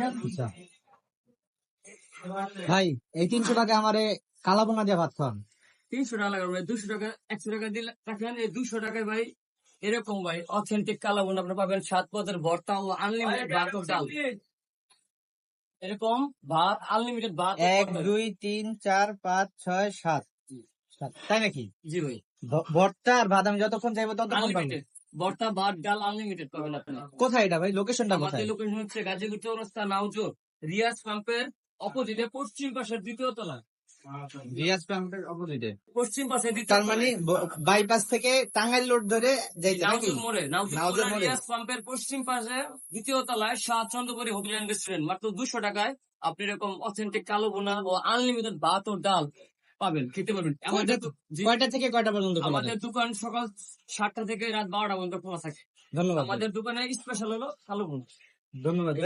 আচ্ছা। ভাই এই তিনশো টাকা আমারে কালা বোনা দিয়ে ভাত খান তিনশো টাকা লাগবে দুশো টাকা একশো টাকা দিলে রাখেন এই দুশো টাকায় ভাই এরকম ভাই অথেন্টিক কালা বোন আপনি পাবেন সাত পদের ভর্তা ও আনলিমিটেড ভাত ও ডাল। এরকম ভাত আনলিমিটেড ভাত এক দুই তিন চার পাঁচ ছয় সাত। সাত। তাই নাকি? জি ভাই। ভর্তা আর ভাত আমি যতক্ষণ চাইব ততক্ষণ পাবো ভর্তা ভাত ডাল আনলিমিটেড পাবেন আপনি কোথায় এটা ভাই? লোকেশনটা কোথায়? লোকেশন হচ্ছে গাজীপুর চৌরাস্তা নাউজোর রিয়াজ পাম্পের অপোজিটে পশ্চিম পাশের দ্বিতীয় তলা। রিয়াজ প্যাম্পের অপোজিটে পশ্চিম পাশে তার মানে বাইপাস থেকে টাঙ্গাইল রোড ধরে যাইতে নাকি? মোড়ে নাউজুর নাউজুর মোড়ে। রিয়াজ পাম্পের পশ্চিম পাশে দ্বিতীয় তলায় Shah Chandrapuri hotel and restaurant মাত্র দুশো টাকায় আপনি এরকম অথেন্টিক কালো বোনা ও আনলিমিটেড ভাত ও ডাল পাবেন খেতে পারবেন। আমাদের কয়টা- থেকে কয়টা পর্যন্ত আমাদের দোকান সকাল সাতটা থেকে রাত বারোটা পর্যন্ত খোলা থাকে। ধন্যবাদ আমাদের দোকানে স্পেশাল হলো কালো ধন্যবাদ